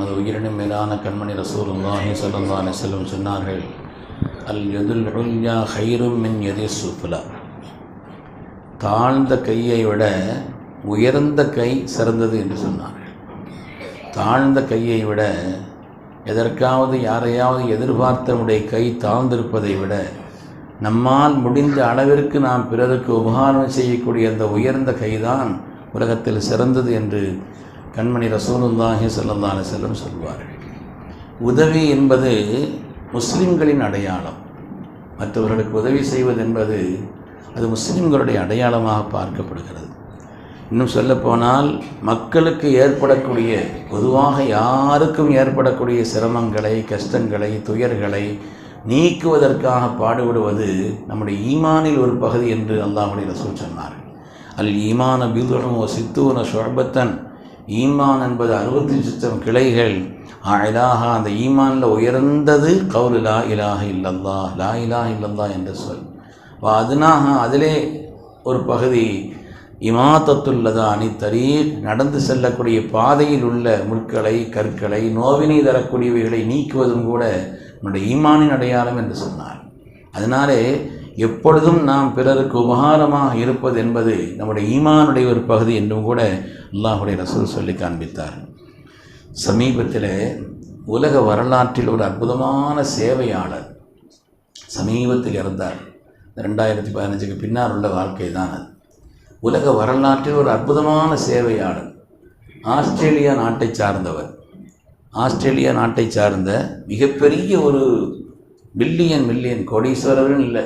நமது உயிரினும் மேலான கண்மணி ரசூலுல்லாஹி ஸல்லல்லாஹு அலைஹி வஸல்லம் சொன்னார்கள் அல் யதுல் உல்யா ஹைரும் மின் யதி சுஃபுலா. தாழ்ந்த கையை விட உயர்ந்த கை சிறந்தது என்று சொன்னார்கள். தாழ்ந்த கையை விட எதற்காவது யாரையாவது எதிர்பார்த்தவனுடைய கை தாழ்ந்திருப்பதை விட நம்மால் முடிந்த அளவிற்கு நாம் பிறருக்கு உபகாரம் செய்யக்கூடிய அந்த உயர்ந்த கைதான் உலகத்தில் சிறந்தது என்று கண்மணி ரசூலுல்லாஹி ஸல்லல்லாஹு செல்லும் சொல்வார்கள். உதவி என்பது முஸ்லிம்களின் அடையாளம். மற்றவர்களுக்கு உதவி செய்வது என்பது அது முஸ்லிம்களுடைய அடையாளமாக பார்க்கப்படுகிறது. இன்னும் சொல்லப்போனால் மக்களுக்கு ஏற்படக்கூடிய பொதுவாக யாருக்கும் ஏற்படக்கூடிய சிரமங்களை கஷ்டங்களை துயர்களை நீக்குவதற்காக பாடுபடுவது நம்முடைய ஈமானில் ஒரு பகுதி என்று அல்லாஹுடைய ரசூல் சொன்னார் அல் ஈமான பிதுனும் சித்தூன ஷொர்பத்தன் ஈமான் என்பது அறுபத்தி சித்தம் கிளைகள். அழகாக அந்த ஈமானில் உயர்ந்தது கவுல் லா இலாஹ இல்லல்லா லா இலாக இல்லல்லா என்று சொல். அதனாக அதிலே ஒரு பகுதி இமாத்தத்துள்ளதா அணித்தறி நடந்து செல்லக்கூடிய பாதையில் உள்ள முற்களை கற்களை நோவினை தரக்கூடியவைகளை நீக்குவதும் கூட நம்முடைய ஈமானின் அடையாளம் என்று சொன்னார். அதனாலே எப்பொழுதும் நாம் பிறருக்கு உபகாரமாக இருப்பது என்பது நம்முடைய ஈமானுடைய ஒரு பகுதி என்றும் கூட அல்லாஹுடைய ரசூல் சொல்லி காண்பித்தார். சமீபத்தில் உலக வரலாற்றில் ஒரு அற்புதமான சேவையாளர் சமீபத்தில் இறந்தார். ரெண்டாயிரத்தி பதினஞ்சுக்கு பின்னால் உள்ள வாழ்க்கை தான் அது. உலக வரலாற்றில் ஒரு அற்புதமான சேவையாளர் ஆஸ்திரேலியா நாட்டை சார்ந்தவர். ஆஸ்திரேலியா நாட்டை சார்ந்த மிகப்பெரிய ஒரு பில்லியன் மில்லியன் கோடீஸ்வரர்னு இல்லை.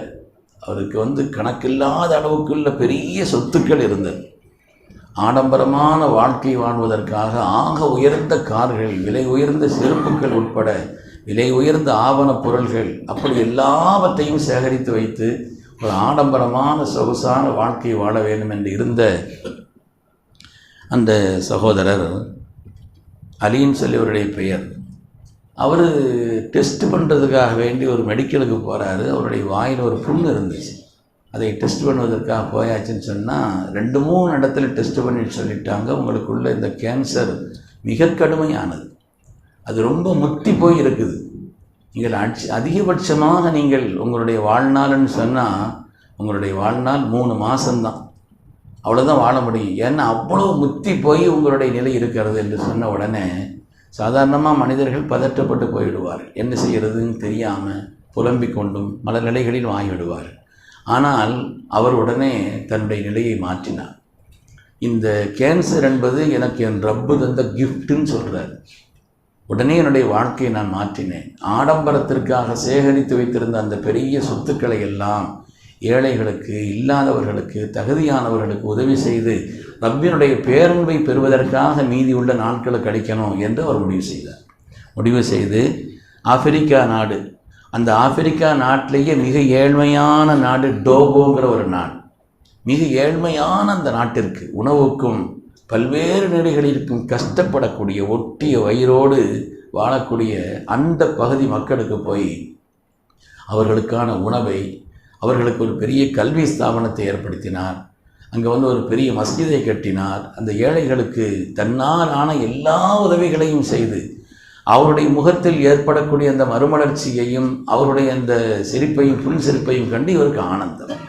அவருக்கு வந்து கணக்கில்லாத அளவுக்குள்ள பெரிய சொத்துக்கள் இருந்தது. ஆடம்பரமான வாழ்க்கை வாழ்வதற்காக ஆக உயர்ந்த கார்கள் விலை உயர்ந்த செருப்புகள் உட்பட விலை உயர்ந்த ஆவணப் பொருள்கள் அப்படி எல்லாவற்றையும் சேகரித்து வைத்து ஒரு ஆடம்பரமான சொகுசான வாழ்க்கை வாழ வேண்டும் என்று இருந்த அந்த சகோதரர் அலின்னு சொல்லி அவருடைய பெயர் அவர் டெஸ்ட் பண்ணுறதுக்காக வேண்டி ஒரு மெடிக்கலுக்கு போகிறாரு அவருடைய வாயில் ஒரு புண்ணு இருந்துச்சு. அதை டெஸ்ட் பண்ணுவதற்காக போயாச்சுன்னு சொன்னால் ரெண்டு மூணு இடத்துல டெஸ்ட் பண்ணிட்டு சொல்லிட்டாங்க. உங்களுக்குள்ள இந்த கேன்சர் மிக கடுமையானது. அது ரொம்ப முத்தி போய் இருக்குது. நீங்கள் அட்சி அதிகபட்சமாக நீங்கள் உங்களுடைய வாழ்நாள்னு சொன்னால் உங்களுடைய வாழ்நாள் மூணு மாதம்தான் அவ்வளோதான் வாழ முடியும். ஏன்னா அவ்வளோ முத்தி போய் உங்களுடைய நிலை இருக்கிறது என்று சொன்ன உடனே சாதாரணமாக மனிதர்கள் பதற்றப்பட்டு போய்விடுவார் என்ன செய்கிறதுன்னு தெரியாமல் புலம்பிக் கொண்டும் பல நிலைகளில் வாங்கிவிடுவார் ஆனால் அவர் உடனே தன்னுடைய நிலையை மாற்றினார். இந்த கேன்சர் என்பது எனக்கு என் ரப்பு தந்த கிஃப்ட்டுன்னு சொல்கிறார் உடனே என்னுடைய வாழ்க்கையை நான் மாற்றினேன். ஆடம்பரத்திற்காக சேகரித்து வைத்திருந்த அந்த பெரிய சொத்துக்களை எல்லாம் ஏழைகளுக்கு இல்லாதவர்களுக்கு தகுதியானவர்களுக்கு உதவி செய்து ரப்பினுடைய பேரன்பை பெறுவதற்காக மீதியுள்ள உள்ள நாட்களை கழிக்கணும் என்று அவர் முடிவு செய்தார். முடிவு செய்து ஆப்பிரிக்கா நாடு. அந்த ஆப்பிரிக்கா நாட்டிலேயே மிக ஏழ்மையான நாடு டோகோங்கிற ஒரு நாடு. மிக ஏழ்மையான அந்த நாட்டிற்கு உணவுக்கும் பல்வேறு நிலைகளிற்கும் கஷ்டப்படக்கூடிய ஒட்டிய வயிறோடு வாழக்கூடிய அந்த பகுதி மக்களுக்கு போய் அவர்களுக்கான உணவை அவர்களுக்கு ஒரு பெரிய கல்வி ஸ்தாபனத்தை ஏற்படுத்தினார். அங்கே வந்து ஒரு பெரிய மஸ்ஜிதை கட்டினார். அந்த ஏழைகளுக்கு தன்னாலான எல்லா உதவிகளையும் செய்து அவருடைய முகத்தில் ஏற்படக்கூடிய அந்த மறுமலர்ச்சியையும் அவருடைய அந்த சிரிப்பையும் புல் சிரிப்பையும் கண்டு இவருக்கு ஆனந்தம்.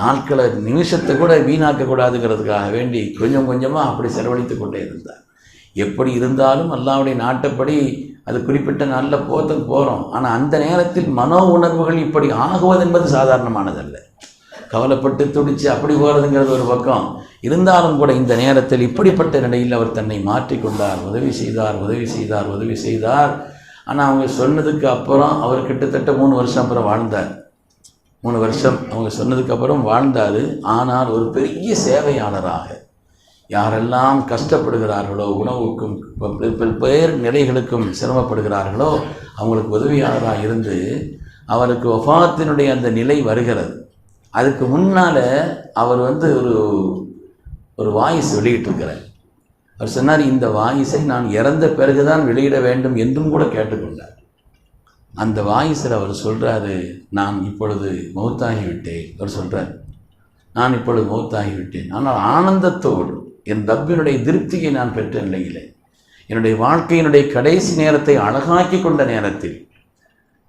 நாட்களை நிமிஷத்தை கூட வீணாக்கக்கூடாதுங்கிறதுக்காக வேண்டி கொஞ்சம் கொஞ்சமாக அப்படி செலவழித்து கொண்டே இருந்தார். எப்படி இருந்தாலும் அல்லாவுடைய நாட்டப்படி அது குறிப்பிட்ட நாளில் போத்துக்கு போகிறோம் ஆனால் அந்த நேரத்தில் மனோ உணர்வுகள் இப்படி ஆகுவது என்பது சாதாரணமானதல்ல. கவலைப்பட்டு துடித்து அப்படி போகிறதுங்கிறது ஒரு பக்கம். இருந்தாலும் கூட இந்த நேரத்தில் இப்படிப்பட்ட நிலையில் அவர் தன்னை மாற்றிக்கொண்டார் உதவி செய்தார் உதவி செய்தார் உதவி செய்தார். ஆனால் அவங்க சொன்னதுக்கு அப்புறம் அவர் கிட்டத்தட்ட மூணு வருஷம் அப்புறம் வாழ்ந்தார். மூணு வருஷம் அவங்க சொன்னதுக்கு அப்புறம் வாழ்ந்தார். ஆனால் ஒரு பெரிய சேவையாளராக யாரெல்லாம் கஷ்டப்படுகிறார்களோ உணவுக்கும் பல்வேறு நிலைகளுக்கும் சிரமப்படுகிறார்களோ அவங்களுக்கு உதவியாளராக இருந்து அவருக்கு ஒஃபாத்தினுடைய அந்த நிலை வருகிறது. அதுக்கு முன்னால் அவர் வந்து ஒரு ஒரு வாய்ஸ் வெளியிட்டிருக்கிறார். அவர் சொன்னார் இந்த வாய்ஸை நான் இறந்த பிறகுதான் வெளியிட வேண்டும் என்றும் கூட கேட்டுக்கொண்டார். அந்த வாய்ஸில் அவர் சொல்கிறாரு நான் இப்பொழுது மௌத்தாகிவிட்டேன். அவர் சொல்கிறார் நான் இப்பொழுது மௌத்தாகிவிட்டேன். ஆனால் ஆனந்தத்தோடு என் தப்பினுடைய திருப்தியை நான் பெற்ற நிலையிலே என்னுடைய வாழ்க்கையினுடைய கடைசி நேரத்தை அழகாக்கி கொண்ட நேரத்தில்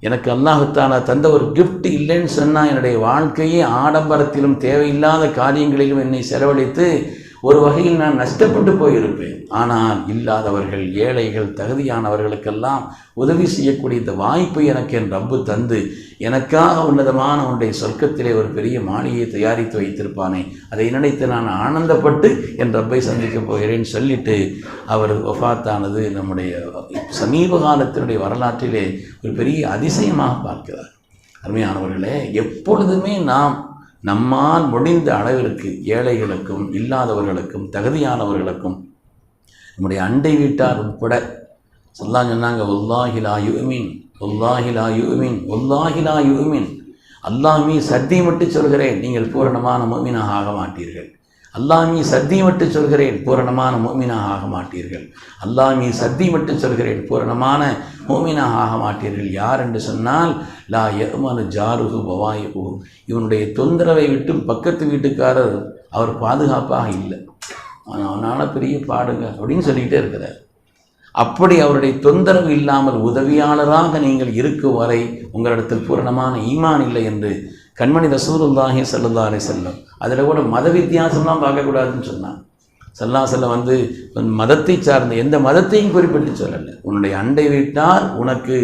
எனக்கு அல்லாஹுத்தாலா தந்த ஒரு கிஃப்ட் இல்லைன்னு சொன்னால் என்னுடைய வாழ்க்கையே ஆடம்பரத்திலும் தேவையில்லாத காரியங்களிலும் என்னை செலவழித்து ஒரு வகையில் நான் நஷ்டப்பட்டு போயிருப்பேன். ஆனால் இல்லாதவர்கள் ஏழைகள் தகுதியானவர்களுக்கெல்லாம் உதவி செய்யக்கூடிய இந்த வாய்ப்பை எனக்கு என் ரப்பு தந்து எனக்காக உன்னதமான உன்னுடைய சொர்க்கத்திலே ஒரு பெரிய மாளிகையை தயாரித்து வைத்திருப்பானே. அதை நினைத்து நான் ஆனந்தப்பட்டு என் ரப்பை சந்திக்கப் போகிறேன் சொல்லிட்டு அவர் ஒஃபாத்தானது நம்முடைய சமீப காலத்தினுடைய வரலாற்றிலே ஒரு பெரிய அதிசயமாக பார்க்கிறார். அருமையானவர்களே எப்பொழுதுமே நாம் நம்மால் முடிந்த அளவிற்கு ஏழைகளுக்கும் இல்லாதவர்களுக்கும் தகுதியானவர்களுக்கும் நம்முடைய அண்டை வீட்டார் உட்பட சொல்லா சொன்னாங்க ஒல்லாஹிலா யுமின் ஒல்லாஹிலா யுமின் ஒல்லாஹிலா யுமின் அல்லாமி மட்டும் சொல்கிறேன் நீங்கள் பூரணமான மோமினாக ஆக மாட்டீர்கள். அல்லாமீ சத்தியம் விட்டு சொல்கிறேன் பூரணமான மோமினாக ஆக மாட்டீர்கள். அல்லாமீ சத்தியம் விட்டு சொல்கிறேன் பூரணமான மோமினாக ஆக மாட்டீர்கள். யார் என்று சொன்னால் லா யமனு ஜாருகு பவாயுகு இவனுடைய தொந்தரவை விட்டு பக்கத்து வீட்டுக்காரர் அவர் பாதுகாப்பாக இல்லை. அவனால் பெரிய பாடுங்க அப்படின்னு சொல்லிக்கிட்டே இருக்கிறார். அப்படி அவருடைய தொந்தரவு இல்லாமல் உதவியாளராக நீங்கள் இருக்கும் வரை உங்களிடத்தில் பூரணமான ஈமான் இல்லை என்று கண்மணி ரசூருல்லாஹி சல்லா அலி செல்லம் அதில் கூட மத வித்தியாசம்லாம் பார்க்கக்கூடாதுன்னு சொன்னான். சல்லா செல்லம் வந்து மதத்தை சார்ந்த எந்த மதத்தையும் குறிப்பிட்டு சொல்லலை. உன்னுடைய அண்டை வீட்டார் உனக்கு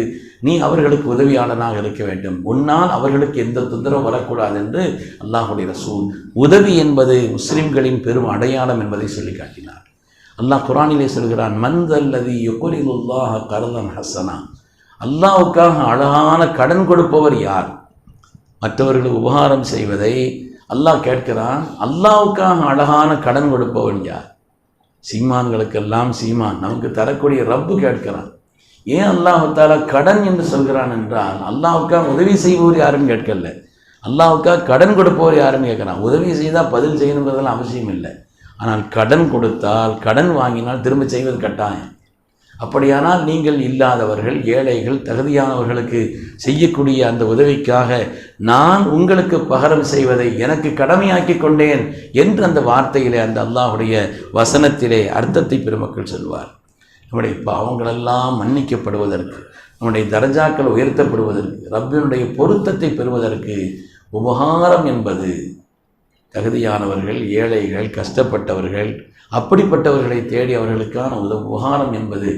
நீ அவர்களுக்கு உதவியாளனாக இருக்க வேண்டும். உன்னால் அவர்களுக்கு எந்த தொந்தரவும் வரக்கூடாது என்று அல்லாஹுடைய ரசூல் உதவி என்பது முஸ்லிம்களின் பெரும் அடையாளம் என்பதை சொல்லி காட்டினார் அல்லாஹ் குரானிலே சொல்கிறான் மந்தல்லதி யுகுரிலுல்லாஹ கருதன் ஹசனா அல்லாவுக்காக அழகான கடன் கொடுப்பவர் யார்? மற்றவர்களை உபகாரம் செய்வதை அல்லாஹ் கேட்கிறான். அல்லாவுக்காக அழகான கடன் கொடுப்பவன் யார்? சீமான்களுக்கெல்லாம் சீமான். நமக்கு தரக்கூடிய ரப்பு கேட்கிறான். ஏன் அல்லாஹால கடன் என்று சொல்கிறான் என்றால் அல்லாவுக்காக உதவி செய்பவர் யாருன்னு கேட்கல. அல்லாவுக்காக கடன் கொடுப்பவர் யாருன்னு கேட்குறான். உதவி செய்தால் பதில் செய்யணுங்கிறதெல்லாம் அவசியம் இல்லை. ஆனால் கடன் கொடுத்தால் கடன் வாங்கினால் திரும்ப செய்வது கட்டாயம். அப்படியானால் நீங்கள் இல்லாதவர்கள் ஏழைகள் தகுதியானவர்களுக்கு செய்யக்கூடிய அந்த உதவிக்காக நான் உங்களுக்கு பகரம் செய்வதை எனக்கு கடமையாக்கி கொண்டேன் என்று அந்த வார்த்தையிலே அந்த அல்லாஹுடைய வசனத்திலே அர்த்தத்தை பெருமக்கள் சொல்வார். நம்முடைய பாவங்களெல்லாம் மன்னிக்கப்படுவதற்கு நம்முடைய தரஜாக்கள் உயர்த்தப்படுவதற்கு ரப்பினுடைய பொருத்தத்தை பெறுவதற்கு உபகாரம் என்பது தகுதியானவர்கள் ஏழைகள் கஷ்டப்பட்டவர்கள் அப்படிப்பட்டவர்களை தேடி அவர்களுக்கான உத உபகாரம் என்பது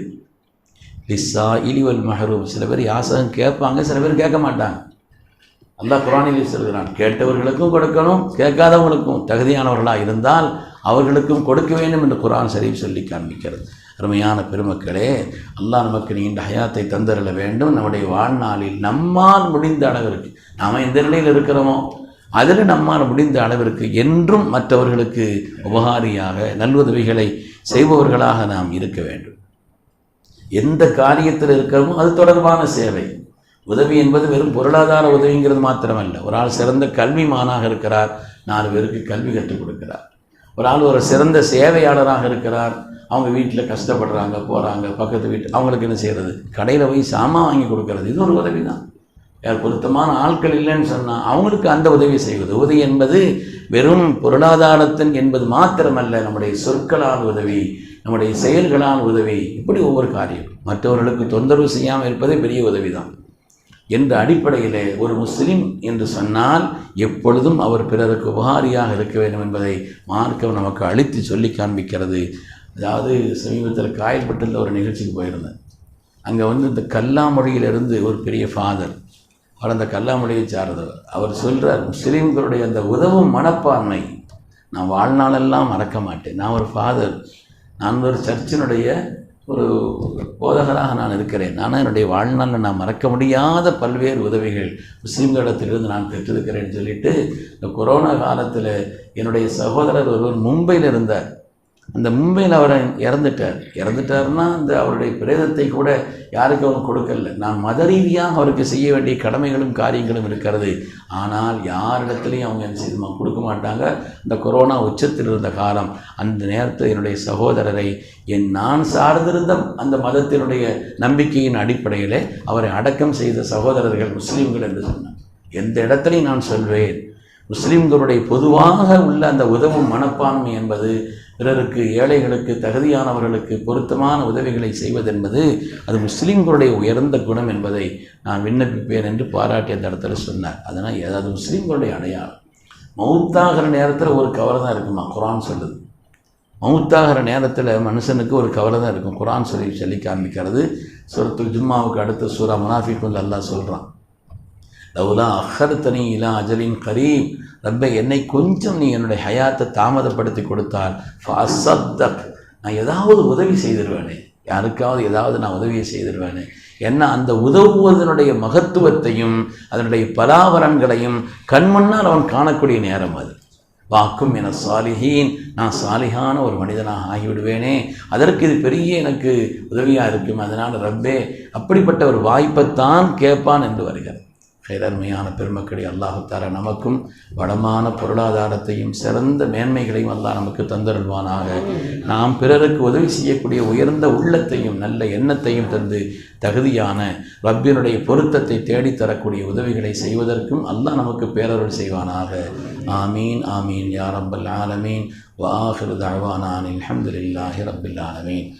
லிஸ்ஸா இலிவல் மஹரூப் சில பேர் யாசகம் கேட்பாங்க சில பேர் கேட்க மாட்டாங்க. அல்லாஹ் குரானில் சொல்கிறான் கேட்டவர்களுக்கும் கொடுக்கணும் கேட்காதவங்களுக்கும். தகுதியானவர்களாக இருந்தால் அவர்களுக்கும் கொடுக்க வேண்டும் என்று குரான் சரிவு சொல்லி காண்பிக்கிறது. அருமையான பெருமக்களே அல்லாஹ் நமக்கு நீண்ட ஹயாத்தை தந்தரல வேண்டும். நம்முடைய வாழ்நாளில் நம்மால் முடிந்த அளவிற்கு நாம் எந்த நிலையில் இருக்கிறோமோ அதில் நம்மால் முடிந்த அளவிற்கு என்றும் மற்றவர்களுக்கு உபகாரியாக நல்வுதவிகளை செய்பவர்களாக நாம் இருக்க வேண்டும். எந்த காரியத்தில் இருக்கிறோமோ அது தொடர்பான சேவை. உதவி என்பது வெறும் பொருளாதார உதவிங்கிறது மாத்திரமல்ல. ஒரு ஆள் சிறந்த கல்வி மானாக இருக்கிறார் நாலு பேருக்கு கல்வி கற்றுக் கொடுக்கிறார். ஒரு ஆள் ஒரு சிறந்த சேவையாளராக இருக்கிறார் அவங்க வீட்டில் கஷ்டப்படுறாங்க போகிறாங்க பக்கத்து வீட்டு அவங்களுக்கு என்ன செய்கிறது கடையில் போய் சாமான் வாங்கி கொடுக்கறது இது ஒரு உதவி தான் யார் பொருத்தமான ஆட்கள் இல்லைன்னு சொன்னால் அவங்களுக்கு அந்த உதவி செய்வது. உதவி என்பது வெறும் பொருளாதாரத்தின் என்பது மாத்திரமல்ல நம்முடைய சொற்களால் உதவி நம்முடைய செயல்களால் உதவி இப்படி ஒவ்வொரு காரியம். மற்றவர்களுக்கு தொந்தரவு செய்யாமல் இருப்பதே பெரிய உதவி தான் என்ற அடிப்படையிலே ஒரு முஸ்லீம் என்று சொன்னால் எப்பொழுதும் அவர் பிறருக்கு உபகாரியாக இருக்க வேண்டும் என்பதை மார்க்கம் நமக்கு அழித்து சொல்லி காண்பிக்கிறது. அதாவது சமீபத்தில் காயல்பட்டில் ஒரு நிகழ்ச்சிக்கு போயிருந்தேன். அங்கே வந்து இந்த கல்லாமொழியிலிருந்து ஒரு பெரிய ஃபாதர் அவர் அந்த கல்லாமொழியை சார்ந்தவர். அவர் சொல்கிறார் முஸ்லீம்களுடைய அந்த உதவும் மனப்பான்மை நான் வாழ்நாளெல்லாம் மறக்க மாட்டேன். நான் ஒரு ஃபாதர் நான் ஒரு சர்ச்சினுடைய ஒரு போதகராக நான் இருக்கிறேன். நான் என்னுடைய வாழ்நாளில் நான் மறக்க முடியாத பல்வேறு உதவிகள் முஸ்லீம்களிடத்திலிருந்து நான் பெற்றிருக்கிறேன்னு சொல்லிட்டு இந்த கொரோனா காலத்தில் என்னுடைய சகோதரர் ஒருவர் மும்பையில் இருந்தார். அந்த மும்பையில் அவர் இறந்துட்டார். இறந்துட்டாருன்னா அந்த அவருடைய பிரேதத்தை கூட யாருக்கும் அவர் கொடுக்கல. நான் மத ரீதியாக அவருக்கு செய்ய வேண்டிய கடமைகளும் காரியங்களும் இருக்கிறது. ஆனால் யாரிடத்துலையும் அவங்க என்ன செய்யுமா கொடுக்க மாட்டாங்க. இந்த கொரோனா உச்சத்தில் இருந்த காலம் அந்த நேரத்தில் என்னுடைய சகோதரரை என் நான் சார்ந்திருந்த அந்த மதத்தினுடைய நம்பிக்கையின் அடிப்படையில் அவரை அடக்கம் செய்த சகோதரர்கள் முஸ்லீம்கள் என்று சொன்னார். எந்த இடத்துலையும் நான் சொல்வேன். முஸ்லிம்களுடைய பொதுவாக உள்ள அந்த உதவும் மனப்பான்மை என்பது பிறருக்கு ஏழைகளுக்கு தகுதியானவர்களுக்கு பொருத்தமான உதவிகளை செய்வதென்பது அது முஸ்லீம்களுடைய உயர்ந்த குணம் என்பதை நான் விண்ணப்பிப்பேன் என்று பாராட்டி அந்த இடத்துல சொன்னார். அதனால் ஏதாவது முஸ்லீம்களுடைய அடையாளம். மௌத்தாகிற நேரத்தில் ஒரு கவலை தான் இருக்குமா? குரான் சொல்லுது. மௌத்தாகிற நேரத்தில் மனுஷனுக்கு ஒரு கவலை தான் இருக்கும். குரான் சொல்லி சொல்லி காமிக்கிறது சூரத்துல் ஜும்மாவுக்கு அடுத்த சூரா முனாஃபிக்குல் அல்லாஹ் சொல்கிறான் லவ்லா அஹர்த்தனி இலா அஜலின் கரீம் ரப்பை என்னை கொஞ்சம் நீ என்னுடைய ஹயாத்தை தாமதப்படுத்தி கொடுத்தால் ஃபஅஸ்ஸத்தக் நான் ஏதாவது உதவி செய்திருவேனே. யாருக்காவது ஏதாவது நான் உதவியை செய்திருவேனே. என்ன அந்த உதவுவதனுடைய மகத்துவத்தையும் அதனுடைய பலாவரன்களையும் கண்முன்னால் அவன் காணக்கூடிய நேரம் அது. வாக்கும் என சாலிஹீன் நான் சாலிகான ஒரு மனிதனாக ஆகிவிடுவேனே. அதற்கு இது பெரிய எனக்கு உதவியாக இருக்கும் அதனால் ரப்பே அப்படிப்பட்ட ஒரு வாய்ப்பைத்தான் கேட்பான் என்று வருகிறது பேரருமையான பெருமக்களை அல்லாஹு நமக்கும் வளமான பொருளாதாரத்தையும் சிறந்த மேன்மைகளையும் அல்லாஹ் நமக்கு தந்தருள்வானாக. நாம் பிறருக்கு உதவி செய்யக்கூடிய உயர்ந்த உள்ளத்தையும் நல்ல எண்ணத்தையும் தந்து தகுதியான ரப்பினுடைய பொருத்தத்தை தேடித் தரக்கூடிய உதவிகளை செய்வதற்கும் அல்லாஹ் நமக்கு பேரருள் செய்வானாக. ஆமீன் ஆமீன். யா ரப்பல் ஆலமீன். வாஹிரு தஅவானா அனில் ரப்பில் ஆலமீன்.